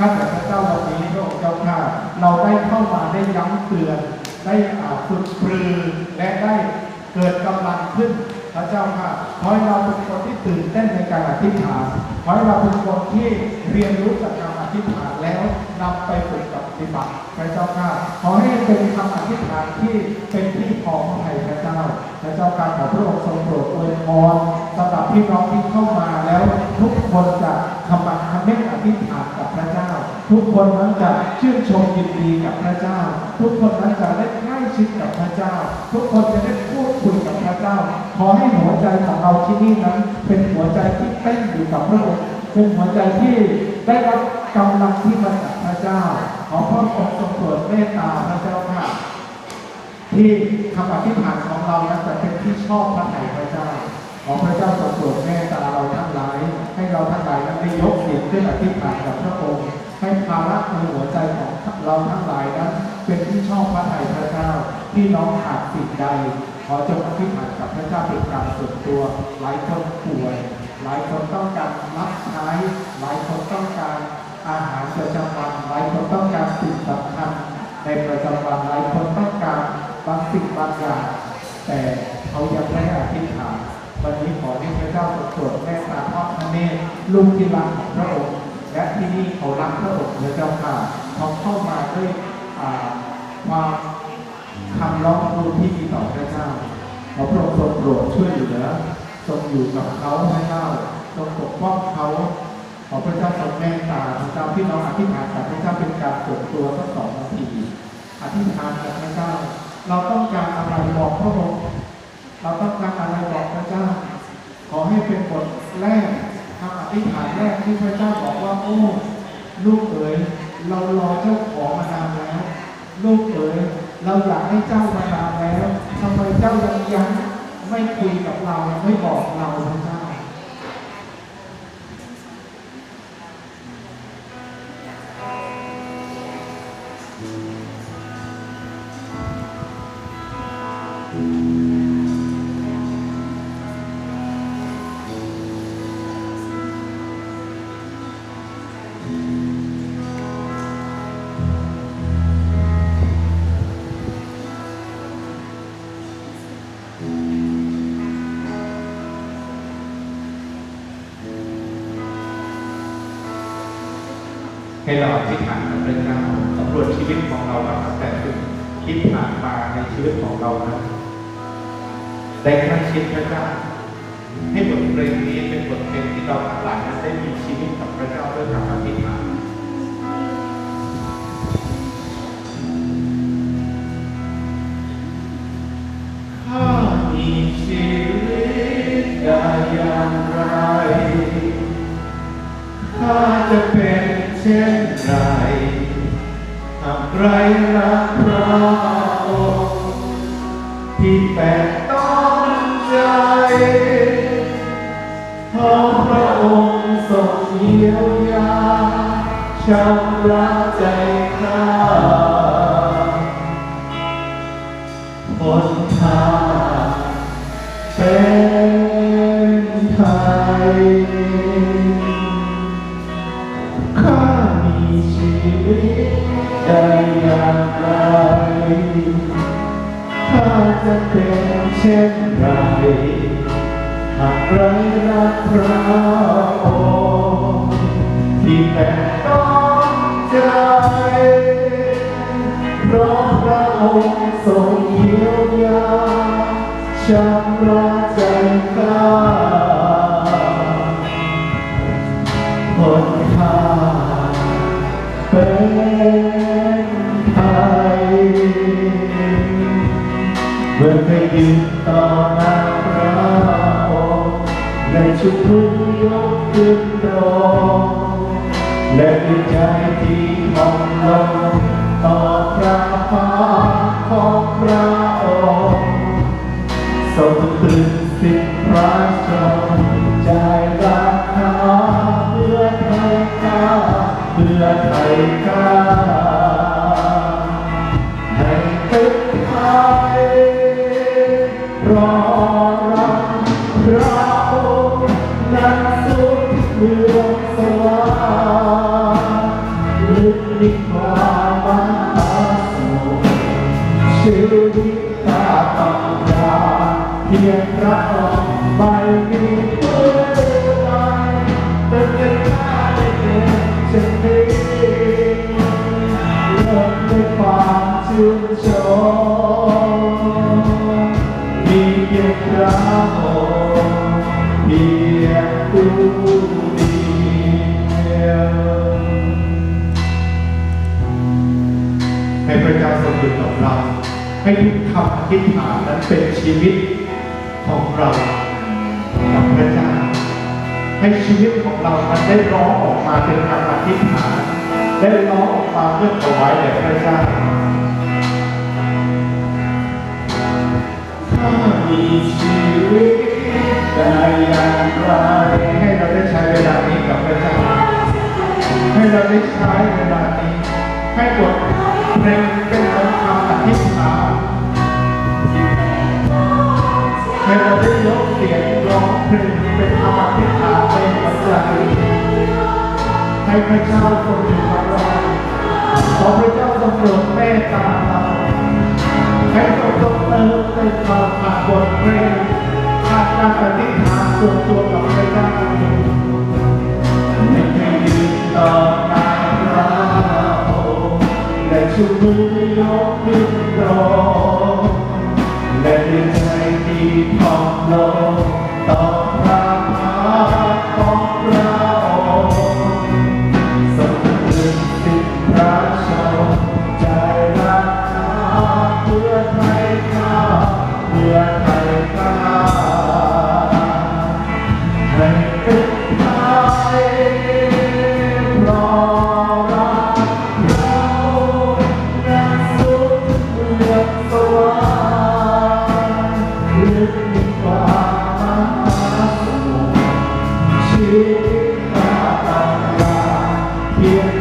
ข้าแต่พระเจ้าวันนี้พระองค์เจ้าข้าเราได้เข้ามาได้ย้ำเตือนได้อาฝึกปรือและได้เกิดกำลังขึ้นพระเจ้าค่ะขอให้เราเป็นคนที่ตื่นเต้นในการอธิษฐานขอให้เราเป็นคนที่เรียนรู้จากการอธิษฐานแล้วนำไปฝึกกับปฏิบัติพระเจ้าค่ะขอให้เป็นคำอธิษฐานที่เป็นที่พอพระทัยพระเจ้าพระเจ้าการขอพระองค์ทรงโปรดอวยพรสำหรับพี่น้องที่เข้ามาแล้วทุกคนจะขมักเม้นอธิษฐานกับพระเจ้า ทุกคนนั้นจะชื่นชมยินดีกับพระเจ้า ทุกคนนั้นจะได้ใกล้ชิดกับพระเจ้า ทุกคนจะได้พูดคุยกับพระเจ้า ขอให้หัวใจของเราที่นี่นั้น เป็นหัวใจที่เต้นอยู่กับพระองค์เป็นหัวใจที่ได้รับกำลังที่มาจากพระเจ้า ขอพระองค์ทรงโปรดเมตตาพระเจ้าค่ะ ที่คำอธิษฐานของเรานั้นจะเป็นที่ชอบพระทัยพระเจ้าขอพระเจ้าทรงโปรดเมตตาเราทั้งหลาย ให้เราทั้งหลายนั้นได้ยกเสียงขึ้นอธิษฐานกับพระองค์ ให้ภาระในหัวใจของเราทั้งหลายนั้นเป็นที่ชอบพระทัยพระเจ้าที่น้องขาดสิ่งใด ขอจงอธิษฐานกับพระเจ้าเป็นการส่วนตัว หลายคนป่วย หลายคนต้องการรับใช้หลายคนต้องการอาหารประจำวันหลายคนต้องการสิ่งสำคัญในประจำวันหลายคนต้องการบางสิ่งบางอย่างแต่เขายังไม่อธิษฐานวันนี้ขอให้พระเจ้าทรงโปรดแม่ตาทอดพระเนตรลูกที่รักของ นี่เขารักพระองค์พระเจ้าค่ะเขาเข้ามาด้วยความคำร้องทูลที่มีต่อพระเจ้าขอพระองค์ทรงโปรดช่วยเหลือทรงอยู่กับเขาพระเจ้าทรงปกป้องเขาขอพระเจ้าทรงเมตตาพระเจ้าพี่น้องอธิษฐานกับพระเจ้าเป็นการส่วนตัวสักสองนาทีอธิษฐานกับพระเจ้า เราต้องการอะไรบอกพระองค์เราต้องการอะไรบอกพระเจ้า ขอให้เป็นบทแรก คำอธิษฐานแรกที่พระเจ้าบอกว่าโอ้ลูกเอ๋ยเรารอเจ้าของมานานแล้ว ลูกเอ๋ยเราอยากให้เจ้ามานานแล้วทำไมเจ้ายังยังไม่คุยกับเราไม่บอกเราพระเจ้า ให้เราอธิษฐานกับพระเจ้าสำรวจชีวิตของเราว่าตั้งแต่ถึงคิดผ่านมาในชีวิตของเรานะได้ใกล้ชิดพระเจ้าให้บทเพลงนี้เป็นบทเพลงที่เราทั้งหลายนั้นได้มีชีวิตกับพระเจ้าด้วยคำอธิษฐานข้ามีชีวิตได้อย่างไรข้าจะเป็นเช่น ชำระใจข้าพ้นทางเป็นไทยข้ามีชีวิตได้อย่างไรข้าจะเป็นเช่นไรหากไรรักพระองค์ที่แต่ต้อ องค์ทรงเยียวยาชำระใจข้าคนข้าเป็นไทยเมื่อเคยยืนต่อหน้าพระองค์ในชุดทุกยกขึ้นตรงและด้วยใจที่มองลง ต่อพระพักของพระองค์ทรงตรึงสิทธิพระชนใจรักษาเพื่อไทยข้าเพื่อไทยข้า ไม่มีเพื่อนใดเป็นยังงฉัมีเลิกในความชื่นชมมีเพียงพระองค์เพียงเดียให้พระเจ้าทรงอยู่กับเราให้ทุกคำอธิษฐานนั้นเป็นชีวิต ของเรากับพระเจ้าให้ชีวิตของเรามันได้ร้องออกมาเป็นคำอธิษฐานได้ร้องออกมาเพื่อถวายแด่พระเจ้าถ้ามีชีวิตได้อย่างไรให้เราได้ใช้เวลานี้กับพระเจ้าให้เราได้ใช้เวลานี้ให้บทเพลง ให้พระเจ้าทรงอยู่กับเราขอพระเจ้าทรงโปรดเมตตาเราให้ทรงทรงเติมเต็มเราผ่านบทเพลงผ่านการอธิษฐานส่วนตัวกับพระเจ้าให้ให้ยืนต่อหน้าพระองและชูมือยกขึ้นตรงและด้วยใจที่ทองลง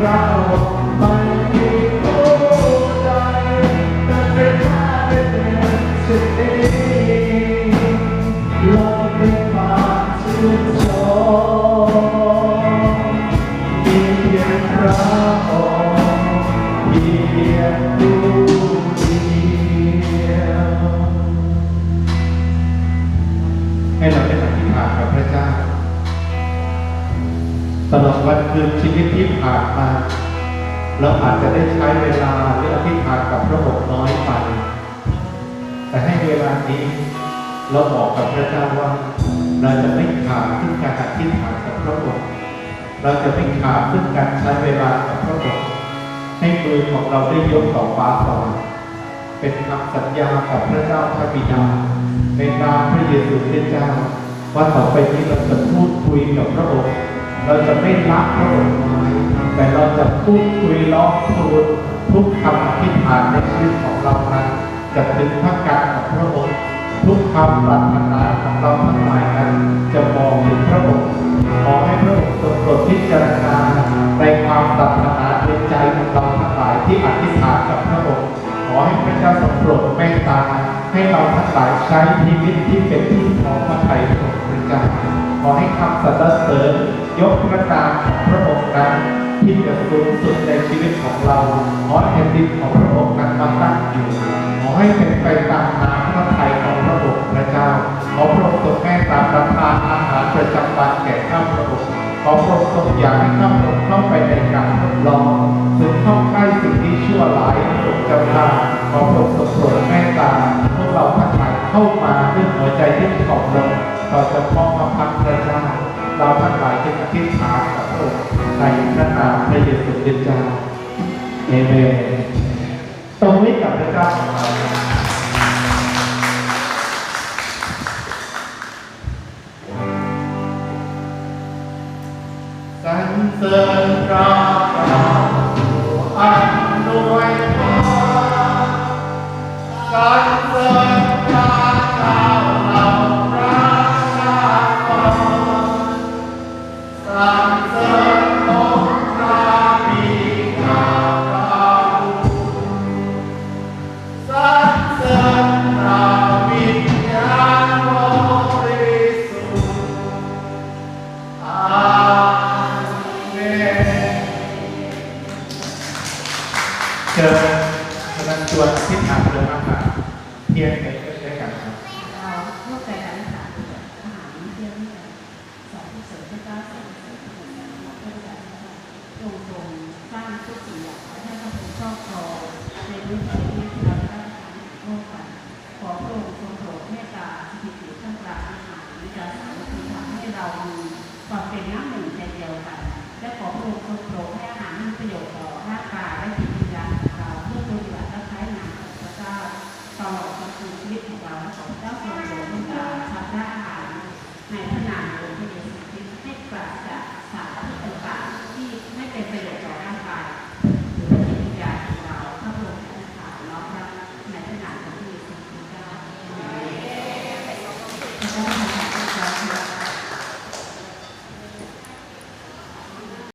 พี คืนชีวิตที่ผ่านมาเราอาจจะได้ใช้เวลาหรืออธิษฐานกับพระองค์น้อยไปแต่ให้เวลานี้เราบอกกับพระเจ้าว่า เราจะไม่ขาดซึ่งการอธิษฐานกับพระองค์เราจะไม่ขาดซึ่งการใช้เวลากับพระองค์ให้มือของเราได้ยกต่อฟ้าสวรรค์เป็นคำสัญญากับพระเจ้าพระบิดาในนามพระเยซูคริสต์เจ้าว่าต่อไปนี้เราจะพูดคุยกับพระองค์ เราจะไม่ละพระองค์ไว้แต่เราจะพูดคุยร้องทูลทุกคำอธิษฐานในชีวิตของเรานั้นจะถึงพระกันของพระองค์ทุกคำปรารถนาของเราทั้งหลายนั้นจะมองถึงพระองค์ขอให้พระองค์ทรงโปรดพิจารณาในความปรารถนาในใจของเราทั้งหลายที่อธิษฐานกับพระองค์ขอให้พระเจ้าทรงโปรดเมตตาให้เราทั้งหลายใช้ชีวิตที่เป็นที่พอพระทัยของพระเจ้าขอให้คำสรรเสริญ ยกพระนามพระองค์นั้นที่จะสูงสุดในชีวิตของเรา ขอแผ่นดินของพระองค์นั้นมาตั้งอยู่ ขอให้เป็นไปตามน้ำพระทัยของพระองค์พระเจ้า ขอพระองค์ทรงแม่ตาประทานอาหารประจำวันแก่ข้าพระองค์ ขอพระองค์ทรงอย่าให้ข้าพระ ระนามพระเยซูคริสต์เจ้าเอเมนตรงนี้กับพระเจ้าของเราสรรเสริญพระ ชิญกำลังชวนที่ถามเลยมากกว่าเพียงไปด้วยกันครับเราร่วมกันสารอาหารเที่ยงกันสองเสริมพระเจ้าสองเสริมพระเจ้าเราเพื่อจะลงทรงสร้างทุกสิ่งอย่างให้พระองค์ครอบครองในพื้นที่